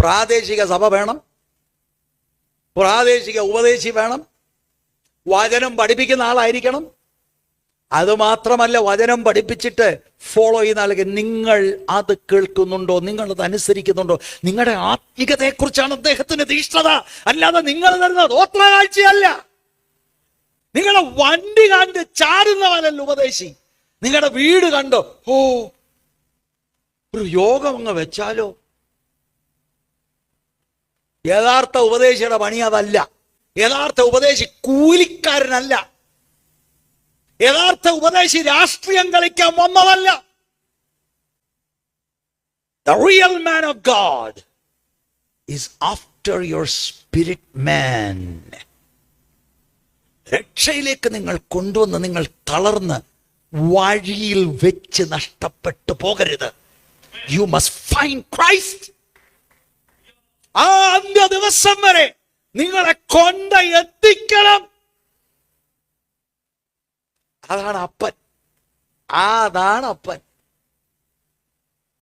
പ്രാദേശിക സഭ വേണം. പ്രാദേശിക ഉപദേശി വേണം. വചനം പഠിപ്പിക്കുന്ന ആളായിരിക്കണം. അതുമാത്രമല്ല വചനം പഠിപ്പിച്ചിട്ട് ഫോളോ ചെയ്യുന്ന ആൾക്ക് നിങ്ങൾ അത് കേൾക്കുന്നുണ്ടോ? നിങ്ങൾ അത് അനുസരിക്കുന്നുണ്ടോ? നിങ്ങളുടെ ആത്മീകതയെക്കുറിച്ചാണ് അദ്ദേഹത്തിന് തീഷ്ണത. അല്ലാതെ നിങ്ങൾ തരുന്ന ദോത്ര കാഴ്ചയല്ല നിങ്ങളുടെ വണ്ടി കണ്ട് ചാടുന്നവനല്ല ഉപദേശി. നിങ്ങളുടെ വീട് കണ്ടോ? ഓ ഒരു യോഗം അങ്ങ് വെച്ചാലോ? യഥാർത്ഥ ഉപദേശിയുടെ പണി അതല്ല. യഥാർത്ഥ ഉപദേശി കൂലിക്കാരനല്ല. യഥാർത്ഥ ഉപദേശി രാഷ്ട്രീയം കളിക്കാൻ വന്നതല്ല. The real man of God is after your spirit man. രക്ഷയിലേക്ക് നിങ്ങൾ കൊണ്ടുവന്ന് നിങ്ങൾ തളർന്ന് വഴിയിൽ വെച്ച് നഷ്ടപ്പെട്ടു പോകരുത്. യു മസ്റ്റ് ഫൈൻഡ് ക്രൈസ്റ്റ് ദിവസം വരെ നിങ്ങളെ കൊണ്ട എത്തിക്കണം. അതാണ് അപ്പൻ. അതാണ് അപ്പൻ